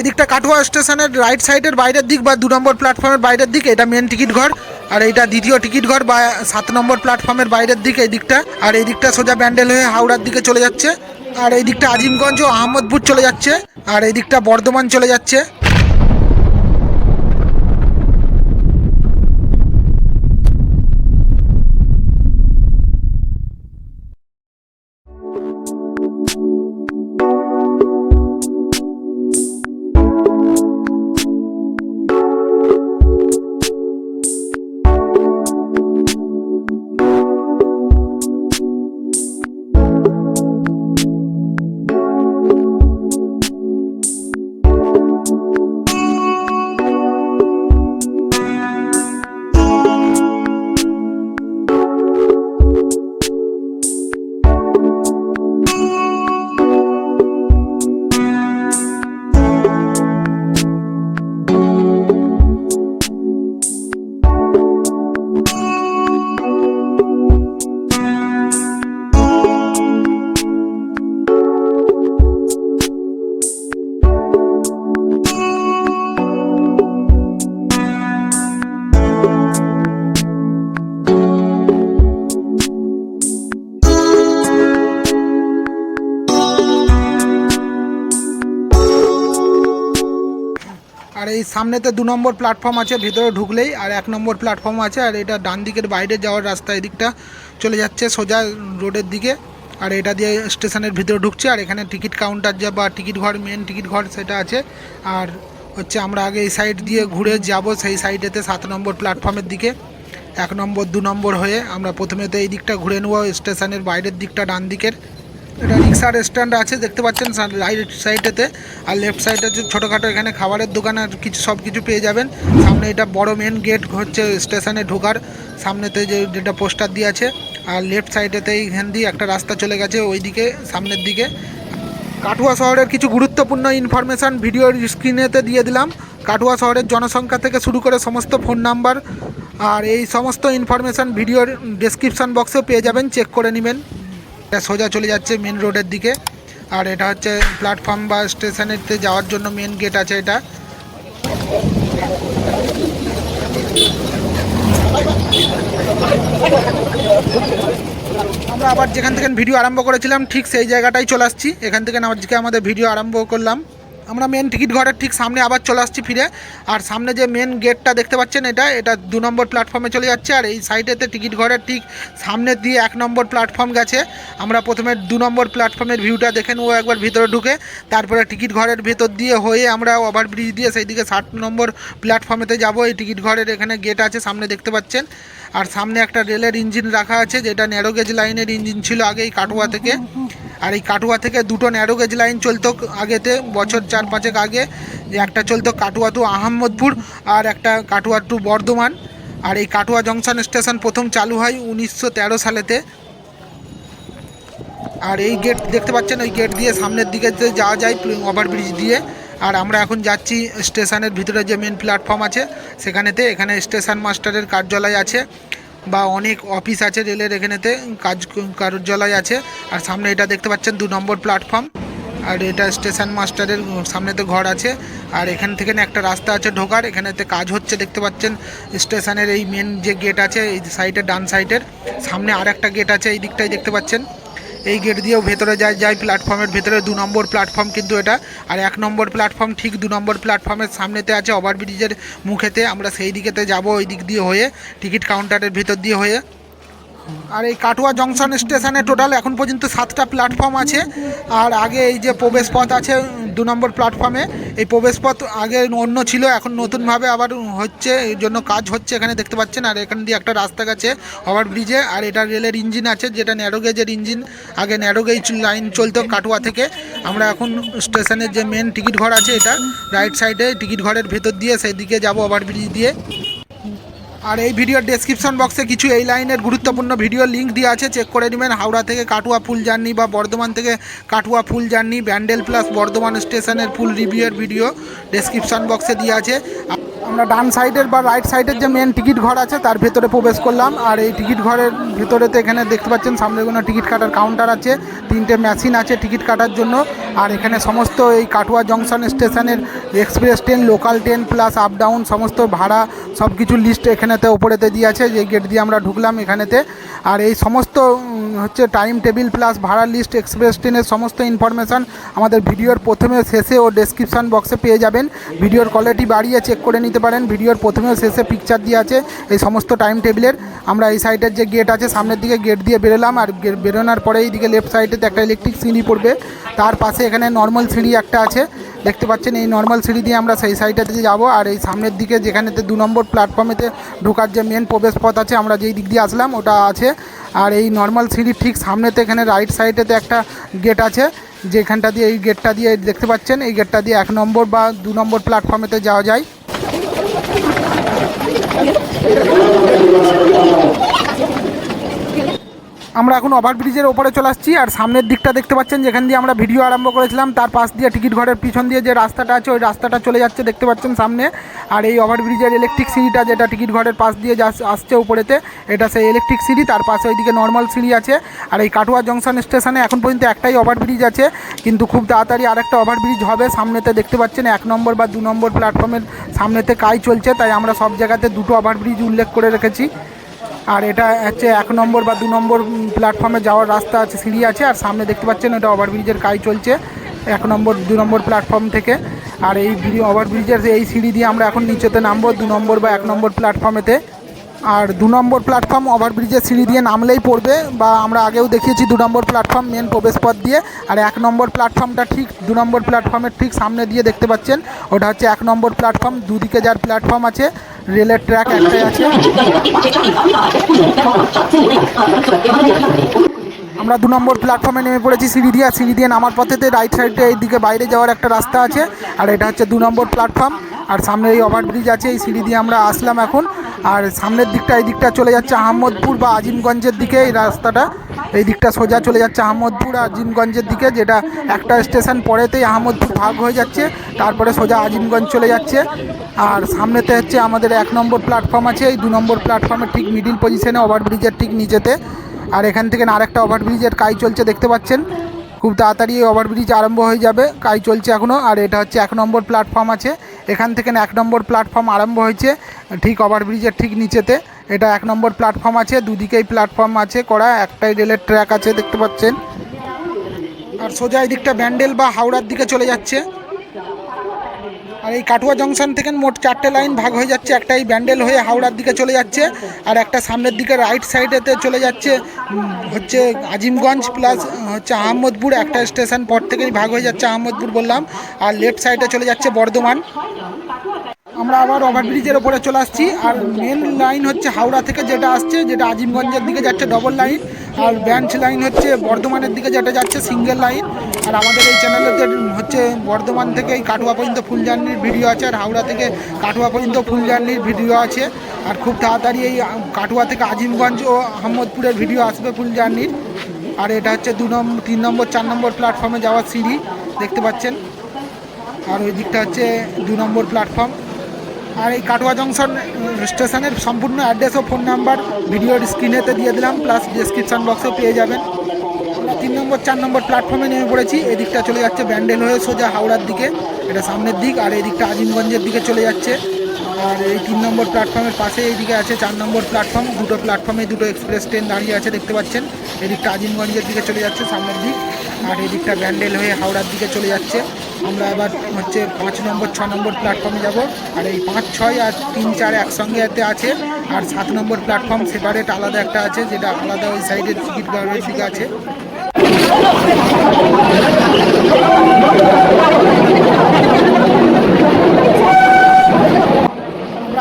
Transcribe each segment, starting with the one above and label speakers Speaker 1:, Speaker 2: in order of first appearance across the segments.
Speaker 1: এদিকটা কাটুয়া স্টেশনের রাইট সাইডের বাইরের দিক বা দু নম্বর প্ল্যাটফর্মের বাইরের দিক, এটা মেন টিকিট ঘর। আর এইটা দ্বিতীয় টিকিট ঘর বা সাত নম্বর প্ল্যাটফর্মের বাইরের দিকে এই দিকটা আর এই দিকটা সোজা ব্যান্ডেল হয়ে হাওড়ার দিকে চলে যাচ্ছে। আর এই দিকটা আজিমগঞ্জ ও আহমদপুর চলে যাচ্ছে। আর এই দিকটা বর্ধমান চলে যাচ্ছে। এই সামনেতে দু নম্বর প্ল্যাটফর্ম আছে, ভিতরে ঢুকলেই আর এক নম্বর প্ল্যাটফর্ম আছে আর এটা ডান দিকের বাইরে যাওয়ার রাস্তা এদিকটা চলে যাচ্ছে সোজা রোডের দিকে আর এটা দিয়ে স্টেশনের ভিতরে ঢুকছে আর এখানে টিকিট কাউন্টার যা বা টিকিট ঘর মেন টিকিট ঘর সেটা আছে আর হচ্ছে আমরা আগে এই সাইড দিয়ে ঘুরে যাব সেই সাইডেতে সাত নম্বর প্ল্যাটফর্মের দিকে, এক নম্বর, দু নম্বর হয়ে আমরা প্রথমে তো এই দিকটা ঘুরে নেব, স্টেশনের বাইরের দিকটা ডান দিকের এটা রিক্সার স্ট্যান্ড আছে, দেখতে পাচ্ছেন রাইট সাইডেতে আর লেফট সাইডে যে ছোটোখাটো এখানে খাবারের দোকান, আর কিছু সব কিছু পেয়ে যাবেন। সামনে এটা বড় মেন গেট হচ্ছে স্টেশনে ঢোকার। সামনেতে যে যেটা পোস্টার দিয়ে আছে, আর লেফট সাইডেতে এইখান দিয়ে একটা রাস্তা চলে গেছে, ওইদিকে, সামনের দিকে। কাটুয়া শহরের কিছু গুরুত্বপূর্ণ ইনফরমেশান ভিডিওর স্ক্রিনেতে দিয়ে দিলাম। কাটুয়া শহরের জনসংখ্যা থেকে শুরু করে সমস্ত ফোন নাম্বার আর এই সমস্ত ইনফরমেশান ভিডিওর ডেসক্রিপশান বক্সেও পেয়ে যাবেন চেক করে নেবেন। এটা সোজা চলে যাচ্ছে মেন রোডের দিকে। আর এটা হচ্ছে প্ল্যাটফর্ম বা স্টেশনেতে যাওয়ার জন্য মেন গেট আছে এটা। আমরা আবার যেখান থেকে ভিডিও আরম্ভ করেছিলাম, ঠিক সেই জায়গাটাই চলে আসছি। এখান থেকে আজকে আমাদের ভিডিও আরম্ভ করলাম। আমরা মেন টিকিট ঘরের ঠিক সামনে আবার চলে আসছি ফিরে। আর সামনে যে মেন গেটটা দেখতে পাচ্ছেন এটা এটা দু নম্বর প্ল্যাটফর্মে চলে যাচ্ছে। আর এই সাইডেতে টিকিট ঘরের ঠিক সামনে দিয়ে এক নম্বর প্ল্যাটফর্ম গেছে। আমরা প্রথমে দু নম্বর প্ল্যাটফর্মের ভিউটা দেখে নেব একবার ভিতরে ঢুকে। তারপরে টিকিট ঘরের ভেতর দিয়ে হয়ে আমরা ওভারব্রিজ দিয়ে সেই দিকে ষাট নম্বর প্ল্যাটফর্মেতে যাব। এই টিকিট ঘরের এখানে গেট আছে, সামনে দেখতে পাচ্ছেন। আর সামনে একটা রেলের ইঞ্জিন রাখা আছে, যেটা ন্যারোগেজ লাইনের ইঞ্জিন ছিল আগে এই কাটুয়া থেকে। আর এই কাটুয়া থেকে দুটো ন্যারো গেজ লাইন চলতো আগেতে, বছর চার পাঁচেক আগে। একটা চলতো কাটুয়া টু আহমদপুর আর একটা কাটুয়া টু বর্ধমান। আর এই কাটুয়া জংশন স্টেশন প্রথম চালু হয় উনিশশো তেরো সালেতে। আর এই গেট দেখতে পাচ্ছেন, ওই গেট দিয়ে সামনের দিকে যাওয়া যায় ওভারব্রিজ দিয়ে। আর আমরা এখন যাচ্ছি স্টেশনের ভিতরে যে মেন প্ল্যাটফর্ম আছে, সেখানেতে। এখানে স্টেশন মাস্টারের কার্যালয় আছে। বা অনেক অফিস আছে রেলের এখানেতে, কাজ, কার্যালয় আছে। আর সামনে এটা দেখতে পাচ্ছেন, দু নম্বর প্ল্যাটফর্ম আর এটা স্টেশন মাস্টারের সামনেতে ঘর আছে। আর এখান থেকে না একটা রাস্তা আছে ঢোকার, এখানেতে কাজ হচ্ছে, দেখতে পাচ্ছেন। স্টেশনের এই মেন যে গেট আছে, এই সাইডের ডান সাইডের সামনে আর একটা গেট আছে, এই দিকটাই দেখতে পাচ্ছেন। এই গেট দিয়েও ভেতরে যায় যায় প্ল্যাটফর্মের ভেতরে দু নম্বর প্ল্যাটফর্ম কিন্তু এটা। আর এক নম্বর প্ল্যাটফর্ম ঠিক দু নম্বর প্ল্যাটফর্মের সামনেতে আছে ওভারব্রিজের মুখেতে। আমরা সেই দিকেতে যাব ওই দিক দিয়ে হয়ে টিকিট কাউন্টারের ভেতর দিয়ে হয়ে। আর এই কাটুয়া জংশন স্টেশনে টোটাল এখন পর্যন্ত সাতটা প্ল্যাটফর্ম আছে। আর আগে এই যে প্রবেশ পথ আছে, দু নম্বর প্ল্যাটফর্মে, এই প্রবেশ পথ আগে অন্য ছিল, এখন নতুনভাবে আবার হচ্ছে, এই জন্য কাজ হচ্ছে এখানে দেখতে পাচ্ছেন। আর এখান দিয়ে একটা রাস্তা গেছে ওভার ব্রিজে, আর এটা রেলের ইঞ্জিন আছে, যেটা ন্যারো গেজের ইঞ্জিন। আগে ন্যারোগেজ লাইন চলতো কাটুয়া থেকে। আমরা এখন স্টেশনের যে মেন টিকিট ঘর আছে, এটা রাইট সাইডে টিকিট ঘরের ভেতর দিয়ে সেই দিকে যাব ওভার ব্রিজ দিয়ে। আর এই ভিডিওর ডেসক্রিপশন বক্সে কিছু এই লাইনের গুরুত্বপূর্ণ ভিডিও লিঙ্ক দিয়ে আছে। চেক করে নেবেন হাওড়া থেকে কাটুয়া ফুল জার্নি বা বর্ধমান থেকে Katwa full journey Bandel plus Bardhaman স্টেশনের ফুল রিভিউয়ের ভিডিও ডেসক্রিপশন বক্সে দিয়ে আছে। আমরা ডান সাইডের বা রাইট সাইডের যে মেন টিকিট ঘর আছে, তার ভেতরে প্রবেশ করলাম। আর এই টিকিট ঘরের ভেতরেতে এখানে দেখতে পাচ্ছেন, সামনে কোনো টিকিট কাটার কাউন্টার আছে, তিনটে মেশিন আছে টিকিট কাটার জন্য। আর এখানে সমস্ত এই কাটুয়া জংশন স্টেশনের express train local train plus up down সমস্ত ভাড়া সব কিছু লিস্ট এখানেতে, ওপরেতে দিয়ে আছে যে গেট দিয়ে আমরা ঢুকলাম এখানেতে। আর এই সমস্ত হচ্ছে টাইম টেবিল প্লাস ভাড়া লিস্ট এক্সপ্রেস ট্রেনের সমস্ত ইনফরমেশান আমাদের ভিডিওর প্রথমে, শেষে ও ডেসক্রিপশন বক্সে পেয়ে যাবেন। ভিডিওর কোয়ালিটি বাড়িয়ে চেক করে নিতে পারেন। ভিডিওর প্রথমে, শেষে পিকচার দিয়ে আছে এই সমস্ত টাইম টেবিলের আমরা এই সাইডের যে গেট আছে, সামনের দিকে গেট দিয়ে বেরোলাম আর বেরোনোর পরে এইদিকে লেফট সাইডেতে একটা ইলেকট্রিক সিঁড়ি পড়বে। তার পাশে এখানে নর্মাল সিঁড়ি একটা আছে। দেখতে পাচ্ছেন, এই নর্মাল সিঁড়ি দিয়ে আমরা সেই সাইডটাতে যাব। আর এই সামনের দিকে যেখানেতে দু নম্বর প্ল্যাটফর্মেতে ঢোকার যে মেন প্রবেশ পথ আছে, আমরা যেই দিক দিয়ে আসলাম, ওটা আছে। আর এই নর্মাল সিঁড়ির ঠিক সামনেতে, এখানে রাইট সাইডেতে একটা গেট আছে। যেখানটা দিয়ে, এই গেটটা দিয়ে দেখতে পাচ্ছেন, এই গেটটা দিয়ে এক নম্বর বা দু নম্বর প্ল্যাটফর্মেতে যাওয়া যায়। আমরা এখন ওভারব্রিজের ওপরে চলে আসছি আর সামনের দিকটা দেখতে পাচ্ছেন, যেখান দিয়ে আমরা ভিডিও আরম্ভ করেছিলাম, তার পাশ দিয়ে টিকিট ঘরের পিছন দিয়ে যে রাস্তাটা আছে, ওই রাস্তাটা চলে যাচ্ছে দেখতে পাচ্ছেন সামনে। আর এই ওভারব্রিজের ইলেকট্রিক সিঁড়িটা যেটা টিকিট ঘরের পাশ দিয়ে আসছে উপরেতে, এটা সেই ইলেকট্রিক সিঁড়ি, তার পাশে ওইদিকে নর্মাল সিঁড়ি আছে। আর এই কাটুয়া জংশন স্টেশনে এখন পর্যন্ত একটাই ওভারব্রিজ আছে, কিন্তু খুব তাড়াতাড়ি আরেকটা ওভারব্রিজ হবে। সামনেতে দেখতে পাচ্ছেন এক নম্বর বা দু নম্বর প্ল্যাটফর্মের সামনেতে কাজ চলছে, তাই আমরা সব জায়গাতে দুটো ওভারব্রিজ উল্লেখ করে রেখেছি। আর এটা হচ্ছে এক নম্বর বা দু নম্বর প্ল্যাটফর্মে যাওয়ার রাস্তা আছে, সিঁড়ি আছে, আর সামনে দেখতে পাচ্ছেন এটা ওভারব্রিজের কাজ চলছে, এক নম্বর, দু নম্বর প্ল্যাটফর্ম থেকে। আর এই ওভারব্রিজের এই সিঁড়ি দিয়ে আমরা এখন নিচেতে নামবো, দু নম্বর বা এক নম্বর প্ল্যাটফর্মেতে আর দু নম্বর প্ল্যাটফর্ম ওভারব্রিজের সিঁড়ি দিয়ে নামলেই পড়বে, বা আমরা আগেও দেখিয়েছি দু নম্বর প্ল্যাটফর্ম মেন প্রবেশপথ দিয়ে। আর এক নম্বর প্ল্যাটফর্মটা ঠিক, দু নম্বর প্ল্যাটফর্মের ঠিক সামনে দিয়ে দেখতে পাচ্ছেন, ওটা হচ্ছে এক নম্বর প্ল্যাটফর্ম দুদিকে যার প্ল্যাটফর্ম আছে রেলের ট্র্যাক একটাই আছে। আমরা দু নম্বর প্ল্যাটফর্মে নেমে পড়েছি সিঁড়ি দিয়ে সিঁড়ি দিয়ে নামার পথেতে রাইট সাইডে এইদিকে বাইরে যাওয়ার একটা রাস্তা আছে। আর এটা হচ্ছে দু নম্বর প্ল্যাটফর্ম আর সামনে এই ওভারব্রিজ আছে, এই সিঁড়ি দিয়ে আমরা আসলাম এখন। আর সামনের দিকটা, এই দিকটা চলে যাচ্ছে আহমদপুর বা আজিমগঞ্জের দিকে এই রাস্তাটা। এই দিকটা সোজা চলে যাচ্ছে আহমদপুর আর আজিমগঞ্জের দিকে, যেটা একটা স্টেশন পরেতেই আহমদপুর ভাগ হয়ে যাচ্ছে। তারপরে সোজা আজিমগঞ্জ চলে যাচ্ছে। আর সামনেতে হচ্ছে আমাদের এক নম্বর প্ল্যাটফর্ম আছে। এই দু নম্বর প্ল্যাটফর্মের ঠিক মিডিল পজিশনে ওভারব্রিজের ঠিক নিচেতে। আর এখান থেকে না আরেকটা ওভারব্রিজের কাজ চলছে, দেখতে পাচ্ছেন? খুব তাড়াতাড়ি ওভারব্রিজ আরম্ভ হয়ে যাবে, কাজ চলছে এখনও আর এটা হচ্ছে এক নম্বর প্ল্যাটফর্ম আছে। এখান থেকে এক নম্বর প্ল্যাটফর্ম আরম্ভ হয়েছে, ঠিক ওভারব্রিজের ঠিক নিচেতে। এটা এক নম্বর প্ল্যাটফর্ম আছে, দুদিকেই প্ল্যাটফর্ম আছে করা, একটাই রেলের ট্র্যাক আছে, দেখতে পাচ্ছেন। আর সোজা এই দিকটা ব্যান্ডেল বা হাওড়ার দিকে চলে যাচ্ছে। আর এই কাটুয়া জংশন থেকে মোট চারটে লাইন ভাগ হয়ে যাচ্ছে একটা এই ব্যান্ডেল হয়ে হাওড়ার দিকে চলে যাচ্ছে, আর একটা সামনের দিকে রাইট সাইডেতে চলে যাচ্ছে হচ্ছে আজিমগঞ্জ প্লাস হচ্ছে আহমদপুর, একটা স্টেশন পর থেকেই ভাগ হয়ে যাচ্ছে আহমদপুর বললাম, আর লেফট সাইডে চলে যাচ্ছে বর্ধমান। আমরা আবার ওভারব্রিজের ওপরে চলে আসছি আর মেন লাইন হচ্ছে হাওড়া থেকে যেটা আসছে, যেটা আজিমগঞ্জের দিকে যাচ্ছে ডবল লাইন আর ব্রাঞ্চ লাইন হচ্ছে বর্ধমানের দিকে যেটা যাচ্ছে সিঙ্গেল লাইন আর আমাদের এই চ্যানেলে যে হচ্ছে বর্ধমান থেকে এই কাটুয়া পর্যন্ত ফুল জার্নির ভিডিও আছে আর হাওড়া থেকে কাটুয়া পর্যন্ত ফুল জার্নির ভিডিও আছে আর খুব তাড়াতাড়ি এই কাটুয়া থেকে আজিমগঞ্জ ও আহমদপুরের ভিডিও আসবে ফুল জার্নির আর এটা হচ্ছে দু নম্বর তিন নম্বর, চার নম্বর প্ল্যাটফর্মে যাওয়ার সিঁড়ি, দেখতে পাচ্ছেন? আর ওই দিকটা হচ্ছে দু নম্বর প্ল্যাটফর্ম আর এই কাটোয়া জংশন স্টেশনের সম্পূর্ণ অ্যাড্রেস ও ফোন নাম্বার ভিডিওর স্ক্রিনেতে দিয়ে দিলাম, প্লাস ডিসক্রিপশন বক্সে পেয়ে যাবেন। তিন নম্বর, চার নম্বর প্ল্যাটফর্মে নেমে পড়েছি, এদিকটা চলে যাচ্ছে ব্যান্ডেল হয়ে সোজা হাওড়ার দিকে, এটা সামনের দিক, আর এই দিকটা আজিমগঞ্জের দিকে চলে যাচ্ছে। আর এই তিন নম্বর প্ল্যাটফর্মের পাশে এইদিকে আছে চার নম্বর প্ল্যাটফর্ম দুটো প্ল্যাটফর্মে দুটো এক্সপ্রেস ট্রেন দাঁড়িয়ে আছে, দেখতে পাচ্ছেন। এদিকটা আজিমগঞ্জের দিকে চলে যাচ্ছে, সামনের দিক। আর এদিকটা ব্যান্ডেল হয়ে হাওড়ার দিকে চলে যাচ্ছে। আমরা এবার হচ্ছে পাঁচ নম্বর, ছ নম্বর প্ল্যাটফর্মে যাব। আর এই পাঁচ, ছয় আর তিন, চার একসঙ্গে এতে আছে। আর সাত নম্বর প্ল্যাটফর্ম সেপারেট আলাদা একটা আছে, যেটা আলাদা ওই সাইডের টিকিট গার্ডের দিকে আছে।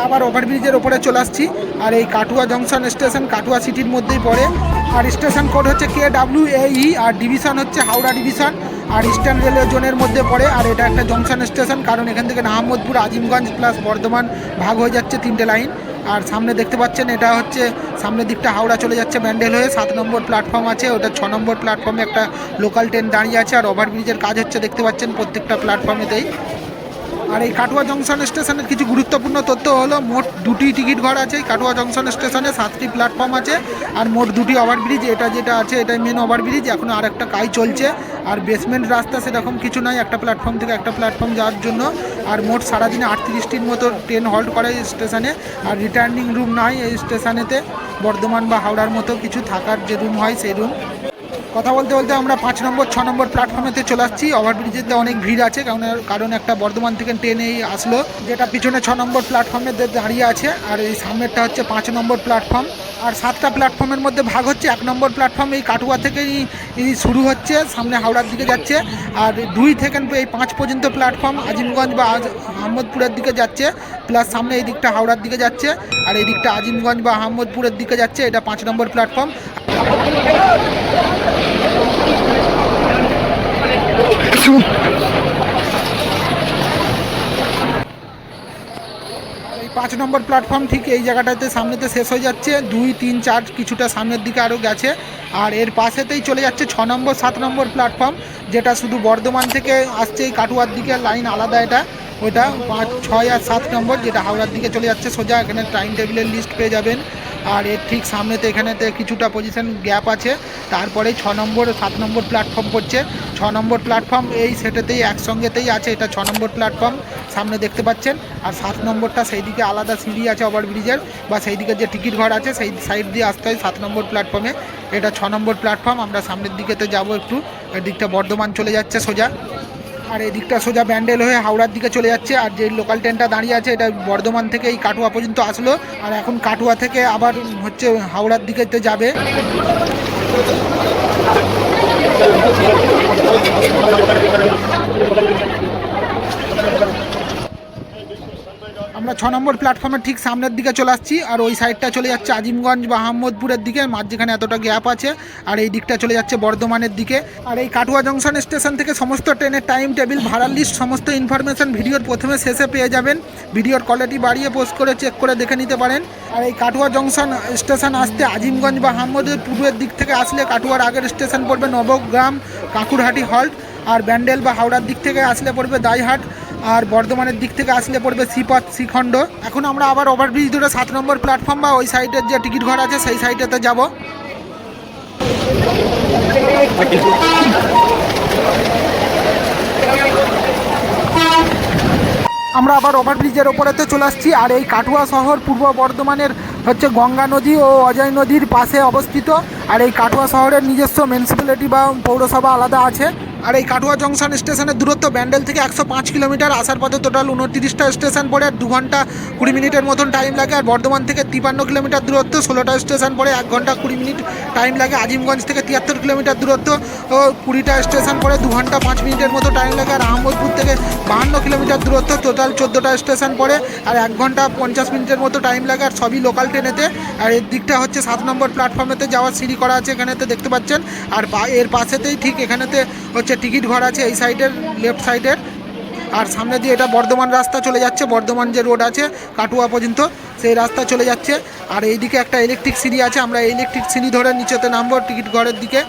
Speaker 1: আবার ওভারব্রিজের ওপরে চলে আসছি। আর এই কাটুয়া জংশন স্টেশন কাটুয়া সিটির মধ্যেই পড়ে। আর স্টেশন কোড হচ্ছে K W E R division হচ্ছে হাওড়া ডিভিশন। আর ইস্টার্ন রেলওয়ে জোনের মধ্যে পড়ে, আর এটা একটা জংশন স্টেশন কারণ এখান থেকে আহমদপুর আজিমগঞ্জ প্লাস বর্ধমান ভাগ হয়ে যাচ্ছে তিনটে লাইন আর সামনে দেখতে পাচ্ছেন, এটা হচ্ছে সামনের দিকটা হাওড়া চলে যাচ্ছে ব্যান্ডেল হয়ে। সাত নম্বর প্ল্যাটফর্ম আছে, ওটা ছ নম্বর প্ল্যাটফর্মে একটা লোকাল ট্রেন দাঁড়িয়ে আছে, আর ওভারব্রিজের কাজ হচ্ছে দেখতে পাচ্ছেন প্রত্যেকটা প্ল্যাটফর্মেতেই আর এই কাটুয়া জংশন স্টেশনের কিছু গুরুত্বপূর্ণ তথ্য হলো, মোট দুটি টিকিট ঘর আছে এই কাটুয়া জংশন স্টেশনে, সাতটি প্ল্যাটফর্ম আছে, আর মোট দুটি ওভারব্রিজ এটা যেটা আছে এটাই মেন ওভারব্রিজ এখন আর একটা কাজ চলছে, আর বেসমেন্ট রাস্তা সেরকম কিছু নাই, একটা প্ল্যাটফর্ম থেকে একটা প্ল্যাটফর্ম যাওয়ার জন্য, আর মোট সারাদিনে আটত্রিশটির মতো ট্রেন হল্ট করে এই স্টেশনে, আর রিটার্নিং রুম নাই এই স্টেশনেতে, বর্ধমান বা হাওড়ার মতো কিছু থাকার যে রুম হয় সেই রুম কথা বলতে বলতে আমরা পাঁচ নম্বর, ছ নম্বর প্ল্যাটফর্মেতে চলে আসছি। ওভারব্রিজেতে অনেক ভিড় আছে, কারণ কারণ একটা বর্ধমান থেকে ট্রেনেই আসলো, যেটা পিছনে ছ নম্বর প্ল্যাটফর্মে দাঁড়িয়ে আছে, আর এই সামনেরটা হচ্ছে পাঁচ নম্বর প্ল্যাটফর্ম আর সাতটা প্ল্যাটফর্মের মধ্যে ভাগ হচ্ছে, এক নম্বর প্ল্যাটফর্ম এই কাটুয়া থেকেই শুরু হচ্ছে, সামনে হাওড়ার দিকে যাচ্ছে, আর দুই থেকে এই পাঁচ পর্যন্ত প্ল্যাটফর্ম আজিমগঞ্জ বা আহমদপুরের দিকে যাচ্ছে প্লাস সামনে এই দিকটা হাওড়ার দিকে যাচ্ছে, আর এই দিকটা আজিমগঞ্জ বা আহমদপুরের দিকে যাচ্ছে, এটা পাঁচ নম্বর প্ল্যাটফর্ম পাঁচ নম্বর প্ল্যাটফর্ম ঠিক এই জায়গাটাতে সামনেতে শেষ হয়ে যাচ্ছে। দুই, তিন, চার কিছুটা সামনের দিকে আরও গেছে। আর এর পাশেতেই চলে যাচ্ছে ছ নম্বর, সাত নম্বর প্ল্যাটফর্ম যেটা শুধু বর্ধমান থেকে আসছে এই কাটুয়ার দিকে। লাইন আলাদা এটা, ওটা পাঁচ, ছয় আর সাত নম্বর, যেটা হাওড়ার দিকে চলে যাচ্ছে। সোজা এখানে টাইম টেবিলের লিস্ট পেয়ে যাবেন। আর এর ঠিক সামনেতে এখানেতে কিছুটা পজিশন গ্যাপ আছে। তারপরে ছ নম্বর, সাত নম্বর প্ল্যাটফর্ম পড়ছে ছ নম্বর প্ল্যাটফর্ম এই সেটাতেই, একসঙ্গেতেই আছে। এটা ছ নম্বর প্ল্যাটফর্ম সামনে দেখতে পাচ্ছেন। আর সাত নম্বরটা সেই দিকে আলাদা সিঁড়ি আছে ওভারব্রিজের, বা সেই দিকে যে টিকিট ঘর আছে, সেই সাইড দিয়ে আসতে হয় সাত নম্বর প্ল্যাটফর্মে এটা ছ নম্বর প্ল্যাটফর্ম আমরা সামনের দিকেতে যাব একটু। এদিকটা বর্ধমান চলে যাচ্ছে সোজা। আর এদিকটা দিকটা সোজা ব্যান্ডেল হয়ে হাওড়ার দিকে চলে যাচ্ছে। আর যে লোকাল ট্রেনটা দাঁড়িয়ে আছে, এটা বর্ধমান থেকে এই কাটুয়া পর্যন্ত আসলো। আর এখন কাটুয়া থেকে আবার হচ্ছে হাওড়ার দিকে তো যাবে। আমরা ছ নম্বর প্ল্যাটফর্মের ঠিক সামনের দিকে চলে আসছি, আর ওই সাইডটা চলে যাচ্ছে আজিমগঞ্জ বা আহমদপুরের দিকে মাঝখানে এতটা গ্যাপ আছে, আর এই দিকটা চলে যাচ্ছে বর্ধমানের দিকে। আর এই কাটুয়া জংশন স্টেশন থেকে সমস্ত ট্রেনের টাইম টেবিল ভাড়ার লিস্ট সমস্ত ইনফরমেশন ভিডিওর প্রথমে শেষে পেয়ে যাবেন। ভিডিওর কোয়ালিটি বাড়িয়ে পোস্ট করে চেক করে দেখে নিতে পারেন। আর এই কাটুয়া জংশন স্টেশন আসতে আজিমগঞ্জ বা আহমদের পূর্বের দিক থেকে আসলে কাটুয়ার আগের স্টেশন পড়বে নবগ্রাম, কাকুরহাটি হল্ট আর ব্যান্ডেল বা হাওড়ার দিক থেকে আসলে পড়বে দাইহাট। আর বর্ধমানের দিক থেকে আসলে পড়বে শ্রীপথ শ্রীখণ্ড। এখন আমরা আবার ওভারব্রিজ ধরে সাত নম্বর প্ল্যাটফর্ম বা ওই সাইডের যে টিকিট ঘর আছে, সেই সাইডেতে যাব। আমরা আবার ওভারব্রিজের ওপরেতে চলে আসছি, আর এই কাটুয়া শহর পূর্ব বর্ধমানের হচ্ছে গঙ্গা নদী ও অজয় নদীর পাশে অবস্থিত। আর এই কাটুয়া শহরের নিজস্ব মিউনিসিপ্যালিটি বা পৌরসভা আলাদা আছে। আর এই কাটুয়া জংশন স্টেশনের দূরত্ব ব্যান্ডেল থেকে একশো পাঁচ কিলোমিটার আসার পথে টোটাল উনত্রিশটা স্টেশন পড়ে, আর দু ঘণ্টা কুড়ি মিনিটের মতন টাইম লাগে, আর বর্ধমান থেকে তিপান্ন কিলোমিটার দূরত্ব, ষোলোটা স্টেশন পড়ে, এক ঘণ্টা কুড়ি মিনিট টাইম লাগে, আজিমগঞ্জ থেকে তিয়াত্তর কিলোমিটার দূরত্ব, ও কুড়িটা স্টেশন পড়ে দু ঘণ্টা পাঁচ মিনিটের মতো টাইম লাগে, আর আহমদপুর থেকে বাহান্ন কিলোমিটার দূরত্ব টোটাল চোদ্দোটা স্টেশন পড়ে, আর এক ঘণ্টা পঞ্চাশ মিনিটের মতো টাইম লাগে, আর সবই লোকাল ট্রেনেতে আর এর দিকটা হচ্ছে সাত নম্বর প্ল্যাটফর্মেতে যাওয়ার সিঁড়ি করা আছে এখানেতে, দেখতে পাচ্ছেন, আর এর পাশেতেই ঠিক এখানেতে হচ্ছে টিকিট ঘর আছে এই সাইডের লেফট সাইডের আর সামনে দিয়ে এটা বর্ধমান রাস্তা চলে যাচ্ছে, বর্ধমান যে রোড আছে, কাটুয়া পর্যন্ত, সেই রাস্তা চলে যাচ্ছে। আর এইদিকে একটা ইলেকট্রিক সিঁড়ি আছে, আমরা ইলেকট্রিক সিঁড়ি ধরে নিচেতে নামবো টিকিট ঘরের দিকে।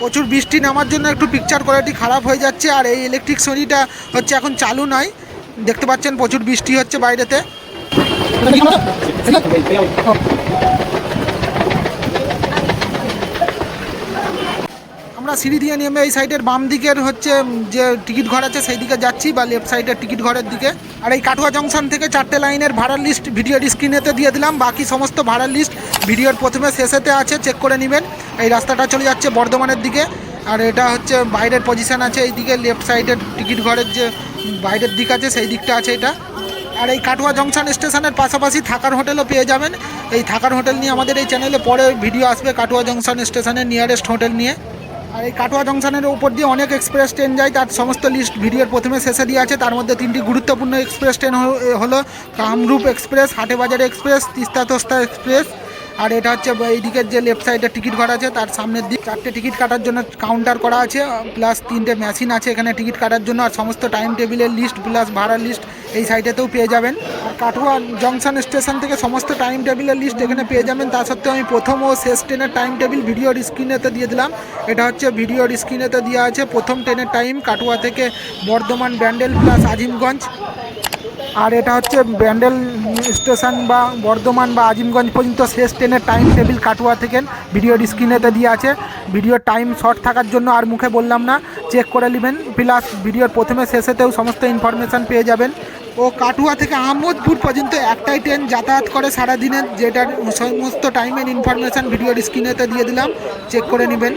Speaker 1: প্রচুর বৃষ্টি নামার জন্য একটু পিকচার কোয়ালিটি খারাপ হয়ে যাচ্ছে, আর এই ইলেকট্রিক সিঁড়িটা হচ্ছে এখন চালু নয়। দেখতে পাচ্ছেন প্রচুর বৃষ্টি হচ্ছে বাইরেতে। আমরা সিঁড়ি দিয়ে নেমে এই সাইডের বাম দিকের হচ্ছে যে টিকিট ঘর আছে সেই দিকে যাচ্ছি, বা লেফট সাইডের টিকিট ঘরের দিকে। আর এই কাটুয়া জংশন থেকে চারটে লাইনের ভাড়ার লিস্ট ভিডিওর স্ক্রিনেতে দিয়ে দিলাম। বাকি সমস্ত ভাড়ার লিস্ট ভিডিওর প্রথমে শেষেতে আছে চেক করে নেবেন। এই রাস্তাটা চলে যাচ্ছে বর্ধমানের দিকে। আর এটা হচ্ছে বাইরের পজিশন আছে এই দিকে লেফট সাইডের টিকিট ঘরের যে বাইরের দিক আছে, সেই দিকটা আছে এটা। আর এই কাটুয়া জংশন স্টেশনের পাশাপাশি থাকার হোটেলও পেয়ে যাবেন। এই থাকার হোটেল নিয়ে আমাদের এই চ্যানেলে পরে ভিডিও আসবে, কাটুয়া জংশন স্টেশনের নিয়ারেস্ট হোটেল নিয়ে। আর এই কাটোয়া জংশনের উপর দিয়ে অনেক এক্সপ্রেস ট্রেন যায়, তার সমস্ত লিস্ট ভিডিওর প্রথমে শেষে দিয়ে আছে, তার মধ্যে তিনটি গুরুত্বপূর্ণ এক্সপ্রেস ট্রেন হল- কামরূপ এক্সপ্রেস, হাটেবাজার এক্সপ্রেস তিস্তা তোস্তা এক্সপ্রেস, আর এটা হচ্ছে এই দিকের যে লেফট সাইডে টিকিট ঘর আছে, তার সামনের দিক চারটে টিকিট কাটার জন্য কাউন্টার করা আছে প্লাস তিনটে মেশিন আছে এখানে টিকিট কাটার জন্য, আর সমস্ত টাইম টেবিলের লিস্ট প্লাস ভাড়ার লিস্ট এই সাইডেতেও পেয়ে যাবেন। কাটুয়া জংশন স্টেশন থেকে সমস্ত টাইম টেবিলের লিস্ট এখানে পেয়ে যাবেন। তা সত্ত্বেও আমি প্রথম ও শেষ ট্রেনের টাইম টেবিল ভিডিওর স্ক্রিনেতে দিয়ে দিলাম। এটা হচ্ছে ভিডিওর স্ক্রিনেতে দেওয়া আছে প্রথম ট্রেনের টাইম কাটুয়া থেকে বর্ধমান ব্যান্ডেল প্লাস আজিমগঞ্জ। আর এটা হচ্ছে ব্যান্ডেল স্টেশন বা বর্ধমান বা আজিমগঞ্জ পর্যন্ত শেষ ট্রেনের টাইম টেবিল কাটুয়া থেকে ভিডিওর স্ক্রিনেতে দিয়ে আছে। ভিডিওর টাইম শর্ট থাকার জন্য আর মুখে বললাম না। চেক করে নেবেন। প্লাস ভিডিওর প্রথমে শেষেতেও সমস্ত ইনফরমেশান পেয়ে যাবেন। ও কাটুয়া থেকে আহমদপুর পর্যন্ত একটাই ট্রেন যাতায়াত করে সারা সারাদিনের যেটার সমস্ত টাইমের ইনফরমেশান ভিডিওর স্ক্রিনেতে দিয়ে দিলাম। চেক করে নেবেন।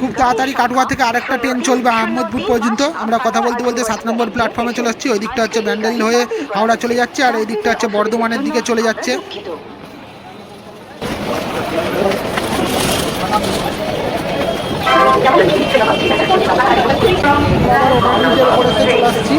Speaker 1: খুব তাড়াতাড়ি কাটুয়া থেকে আরেকটা ট্রেন চলবে আহমদপুর পর্যন্ত। আমরা কথা বলতে বলতে সাত নম্বর প্ল্যাটফর্মে চলে আসছি। ওই দিকটা হচ্ছে ব্যান্ডেল হয়ে হাওড়া চলে যাচ্ছে আর এই দিকটা হচ্ছে বর্ধমানের দিকে চলে যাচ্ছে। আসছি